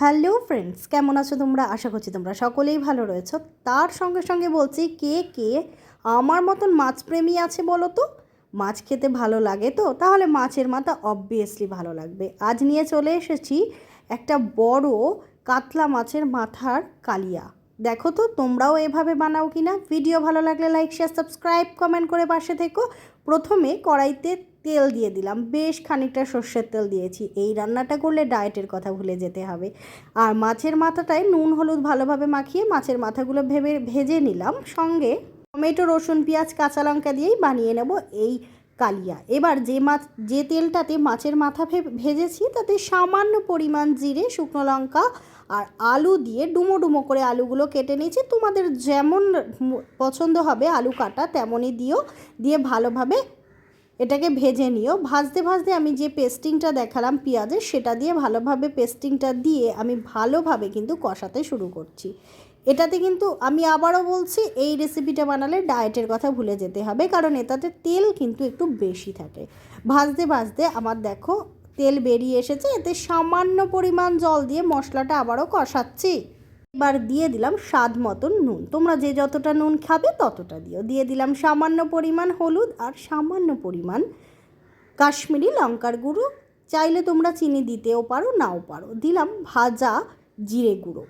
Hello friends, কেমন আছো তোমরা? আশা করছি তোমরা সকলেই ভালো রয়েছো। তার সঙ্গে সঙ্গে বলছি, কে কে আমার মতন মাছপ্রেমী আছে বলো তো? মাছ খেতে ভালো লাগে তো? তাহলে মাছের মাথা অবভিয়াসলি ভালো লাগবে। আজ নিয়ে চলে এসেছি একটা বড় কাতলা মাছের মাথার কালিয়া। দেখো তো, তোমরাও এভাবে বানাও কি না ভিডিও ভালো লাগলে লাইক শেয়ার সাবস্ক্রাইব কমেন্ট করে পাশে থেকো। প্রথমে কড়াইতে তেল দিয়ে দিলাম। বেশ খানিকটা সর্ষের তেল দিয়েছি। এই রান্নাটা করলে ডায়েটের কথা ভুলে যেতে হবে। আর মাছের মাথাটায় নুন, হলুদ ভালোভাবে মাখিয়ে মাছের মাথাগুলো ভেবে, ভেজে নিলাম। সঙ্গে টমেটো, রসুন, পেঁয়াজ, কাঁচা লঙ্কা দিয়েই বানিয়ে নেব এই কালিয়া। এবার যে মাছ, যে তেলটাতে মাছের মাথা ভেজেছি তাতে সামান্য পরিমাণ জিরে, শুকনো লঙ্কা আর আলু দিয়ে ডুমো ডুমো করে আলুগুলো কেটে নিয়েছি। তোমাদের যেমন পছন্দ হবে আলু কাটা, তেমনই দিও। দিয়ে ভালোভাবে এটাকে ভেজে নিও। ভাজতে ভাজতে আমি যে পেস্টিংটা দেখালাম পেঁয়াজের, সেটা দিয়ে ভালোভাবে পেস্টিংটা দিয়ে আমি ভালোভাবে কিন্তু কষাতে শুরু করছি। এটাতে কিন্তু আমি আবারও বলছি, এই রেসিপিটা বানালে ডায়েটের কথা ভুলে যেতে হবে, কারণ এটাতে তেল কিন্তু একটু বেশি থাকে। ভাজতে ভাজতে আমার দেখো তেল বেরিয়ে এসেছে, এতে সামান্য পরিমাণ জল দিয়ে মশলাটা আবারও কষাচ্ছি। এবার দিয়ে দিলাম স্বাদ মতন নুন। তোমরা যে যতটা নুন খাবে ততটা দিও। দিয়ে দিলাম সামান্য পরিমাণ হলুদ আর সামান্য পরিমাণ কাশ্মীরি লঙ্কার গুঁড়ো। চাইলে তোমরা চিনি দিতেও পারো, নাও পারো। দিলাম ভাজা জিরে গুঁড়ো।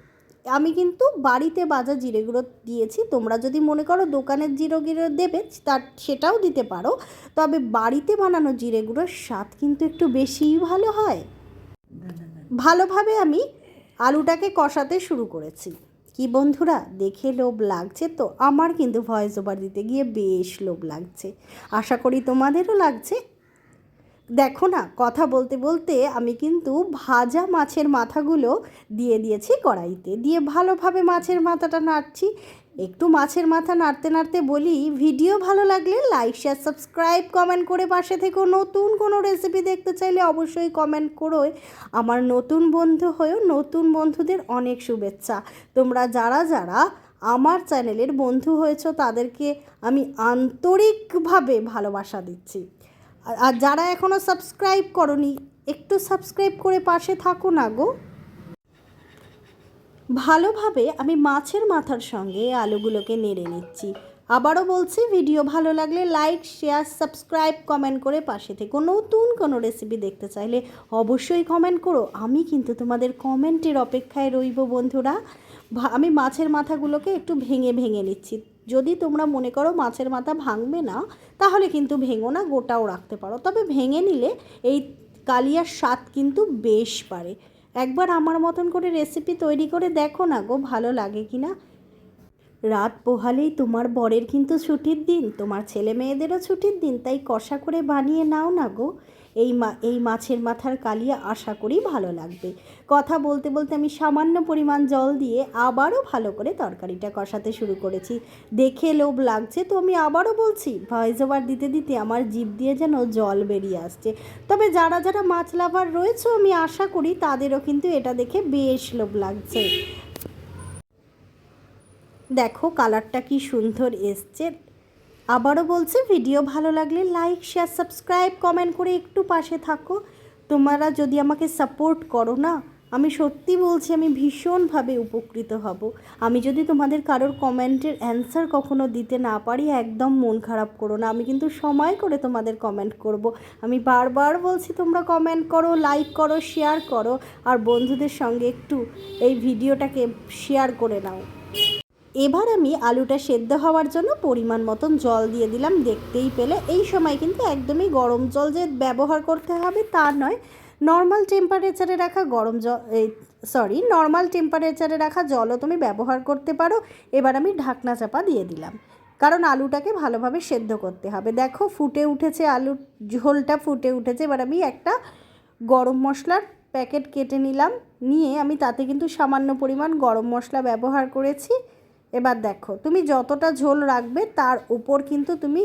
আমি কিন্তু বাড়িতে ভাজা জিরে গুঁড়ো দিয়েছি। তোমরা যদি মনে করো দোকানের জিরো গুঁড়ো দেবে তার সেটাও দিতে পারো। তবে বাড়িতে বানানো জিরে গুঁড়োর স্বাদ কিন্তু একটু বেশিই ভালো হয়। ভালোভাবে আমি আলুটাকে কষাতে শুরু করেছি। কি বন্ধুরা, দেখে লোভ লাগছে তো? আমার কিন্তু ভয়েস ওভার দিতে গিয়ে বেশ লোভ লাগছে। আশা করি তোমাদেরও লাগছে। দেখো না, কথা বলতে বলতে আমি কিন্তু ভাজা মাছের মাথাগুলো দিয়ে দিয়েছি কড়াইতে। দিয়ে ভালোভাবে মাছের মাথাটা নাড়ছি। একটু মাছের মাথা নাড়তে নাড়তে বলি, ভিডিও ভালো লাগলে লাইক শেয়ার সাবস্ক্রাইব কমেন্ট করে পাশে থেকেও নতুন কোনো রেসিপি দেখতে চাইলে অবশ্যই কমেন্ট করো। আমার নতুন বন্ধু হয়েও নতুন বন্ধুদের অনেক শুভেচ্ছা। তোমরা যারা যারা আমার চ্যানেলের বন্ধু হয়েছো, তাদেরকে আমি আন্তরিকভাবে ভালোবাসা দিচ্ছি। আর- আর যারা এখনও সাবস্ক্রাইব করনি, একটু সাবস্ক্রাইব করে পাশে থাকো না গো। ভালোভাবে আমি মাছের মাথার সঙ্গে আলুগুলোকে নেড়ে নিচ্ছি। আবারও বলছি, ভিডিও ভালো লাগলে লাইক, শেয়ার, সাবস্ক্রাইব, কমেন্ট করে পাশে থেকে। নতুন কোনো রেসিপি দেখতে চাইলে অবশ্যই কমেন্ট করো। আমি কিন্তু তোমাদের কমেন্টের অপেক্ষায় রইব, বন্ধুরা। আমি মাছের মাথাগুলোকে একটু ভেঙে ভেঙে নিচ্ছি। যদি তোমরা মনে করো মাছের মাথা ভাঙবে না, তাহলে কিন্তু ভেঙো না, গোটাও রাখতে পারো। তবে ভেঙে নিলে এই কালিয়ার স্বাদ কিন্তু বেশ পারে একবার আমার মতন করে রেসিপি তৈরি করে দেখো না গো, ভালো লাগে কি না? রাত পোহালেই তোমার বরের কিন্তু ছুটির দিন, তোমার ছেলে মেয়েদেরও ছুটির দিন, তাই কষা করে বানিয়ে নাও না গো। এই মা, এই মাছের মাথার কালিয়া আশা করি ভালো লাগবে। কথা বলতে বলতে আমি সামান্য পরিমাণ জল দিয়ে আবারও ভালো করে তরকারিটা কষাতে শুরু করেছি। দেখে লোভ লাগছে তো আমি আবারও বলছি, ভয়েস ওভার দিতে দিতে আমার জিভ দিয়ে যেন জল বেরিয়ে আসছে। তবে যারা যারা মাছ লাভার রয়েছে, আমি আশা করি তাদেরও কিন্তু এটা দেখে বেশ লোভ লাগছে। দেখো, কালারটা কি সুন্দর এসছে। আবারও বলছি, ভিডিও ভালো লাগলে লাইক শেয়ার সাবস্ক্রাইব কমেন্ট করে একটু পাশে থাকো। তোমরা যদি আমাকে সাপোর্ট করো না, আমি সত্যি বলছি আমি ভীষণভাবে উপকৃত হব। আমি যদি তোমাদের কারোর কমেন্টের অ্যান্সার কখনো দিতে না পারি, একদম মন খারাপ করো না। আমি কিন্তু সময় করে তোমাদের কমেন্ট করব। আমি বারবার বলছি, তোমরা কমেন্ট করো লাইক করো শেয়ার করো, আর বন্ধুদের সঙ্গে একটু এই ভিডিওটাকে শেয়ার করে নাও। এবার আমি আলুটা সেদ্ধ হওয়ার জন্য পরিমাণ মতন জল দিয়ে দিলাম। দেখতেই পেলে এই সময় কিন্তু একদমই গরম জল যে ব্যবহার করতে হবে তা নয়। নর্মাল টেম্পারেচারে রাখা গরম জল সরি নর্মাল টেম্পারেচারে রাখা জলও তুমি ব্যবহার করতে পারো। এবার আমি ঢাকনা চাপা দিয়ে দিলাম। কারণ আলুটাকে ভালোভাবে সেদ্ধ করতে হবে। দেখো ফুটে উঠেছে আলুর ঝোলটা ফুটে উঠেছে। এবার আমি একটা গরম মশলার প্যাকেট কেটে নিলাম। নিয়ে আমি তাতে কিন্তু সামান্য পরিমাণ গরম মশলা ব্যবহার করেছি। এবার দেখো, তুমি যতটা ঝোল রাখবে তার উপর কিন্তু তুমি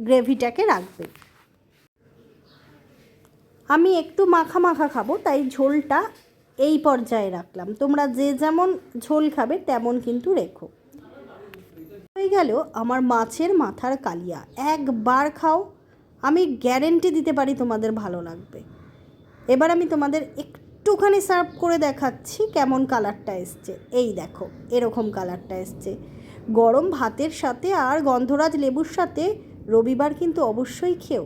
গ্রেভিটাকে রাখবে। আমি একটু মাখা মাখা খাব, তাই ঝোলটা এই পর্যায়ে রাখলাম। তোমরা যে যেমন ঝোল খাবে তেমন কিন্তু রেখো। হয়ে গেল আমার মাছের মাথার কালিয়া। একবার খাও, আমি গ্যারেন্টি দিতে পারি তোমাদের ভালো লাগবে। এবার আমি তোমাদের একটু একটুখানি সার্ভ করে দেখাচ্ছি কেমন কালারটা এসছে। এই দেখো, এরকম কালারটা এসছে। গরম ভাতের সাথে আর গন্ধরাজ লেবুর সাথে রবিবার কিন্তু অবশ্যই খেও।